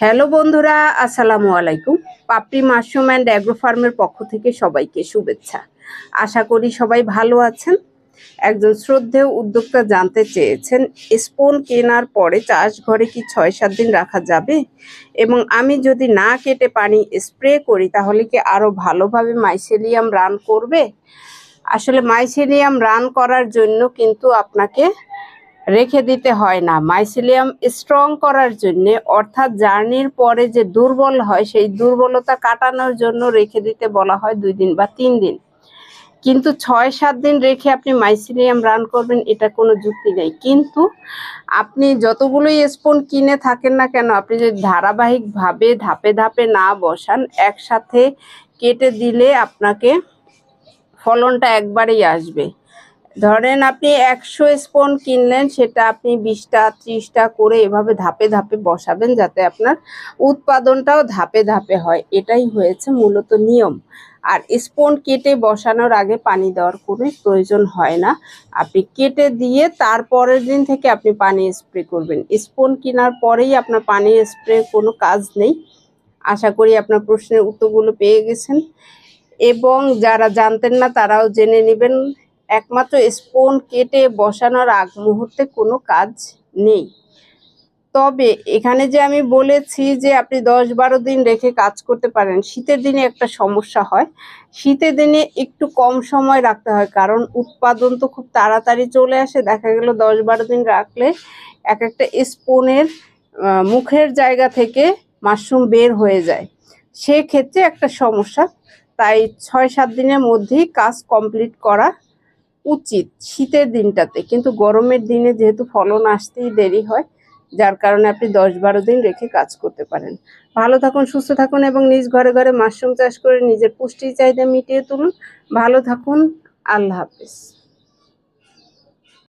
Hello বন্ধুরা, আসসালামু আলাইকুম। পাপড়ি মাশরুম অ্যান্ড অ্যাগ্রো ফার্মের পক্ষ থেকে সবাইকে শুভেচ্ছা। আশা করি সবাই ভালো আছেন। একজন শ্রদ্ধেয় উদ্যোক্তা জানতে চেয়েছেন, স্পোন কেনার পরে চাষ ঘরে কি ছয় সাত দিন রাখা যাবে? এবং আমি যদি না কেটে পানি স্প্রে করি, তাহলে কি আরও ভালোভাবে মাইসেলিয়াম রান করবে? আসলে মাইসেলিয়াম রান করার জন্য কিন্তু আপনাকে রেখে দিতে হয় না। মাইসিলিয়াম স্ট্রং করার জন্য, অর্থাৎ জার্নির পরে যে দুর্বল হয়, সেই দুর্বলতা কাটানোর জন্য রেখে দিতে বলা হয় দুই দিন বা তিন দিন। কিন্তু ছয়, সাত দিন রেখে আপনি মাইসিলিয়াম রান করবেন, এটা কোনো যুক্তি নেই। কিন্তু আপনি যতগুলোই স্পুন কিনে থাকেন না কেন, আপনি যদি ধারাবাহিকভাবে ধাপে ধাপে না বসান, একসাথে কেটে দিলে আপনাকে ফলনটা একবারেই আসবে। ধরেন আপনি একশো স্পন কিনলেন, সেটা আপনি বিশটা, ত্রিশটা করে এভাবে ধাপে ধাপে বসাবেন যাতে আপনার উৎপাদনটাও ধাপে ধাপে হয়। এটাই হয়েছে মূলত নিয়ম। আর স্পন কেটে বসানোর আগে পানি দেওয়ার কোনো প্রয়োজন হয় না। আপনি কেটে দিয়ে তারপরের দিন থেকে আপনি পানি স্প্রে করবেন। স্পন কেনার পরেই আপনার পানি স্প্রে কোনো কাজ নেই। আশা করি আপনার প্রশ্নের উত্তরগুলো পেয়ে গেছেন। এবং যারা জানতেন না, তারাও জেনে নেবেন। একমাত্র স্পোন কেটে বসানোর আগ মুহূর্তে কোনো কাজ নেই। তবে এখানে যে আমি বলেছি যে আপনি দশ বারো দিন রেখে কাজ করতে পারেন, শীতের দিনে একটা সমস্যা হয়। শীতের দিনে একটু কম সময় রাখতে হয়, কারণ উৎপাদন তো খুব তাড়াতাড়ি চলে আসে। দেখা গেল দশ বারো দিন রাখলে এক একটা স্পুনের মুখের জায়গা থেকে মাশরুম বের হয়ে যায়। সেক্ষেত্রে একটা সমস্যা, তাই ছয় সাত দিনের মধ্যেই কাজ কমপ্লিট করা উচিত শীতের দিনটাতে। কিন্তু গরমের দিনে যেহেতু ফলন আসতেই দেরি হয়, যার কারণে আপনি দশ বারো দিন রেখে কাজ করতে পারেন। ভালো থাকুন, সুস্থ থাকুন এবং নিজ ঘরে ঘরে মাশরুম চাষ করে নিজের পুষ্টির চাহিদা মিটিয়ে তুলুন। ভালো থাকুন, আল্লাহ হাফিজ।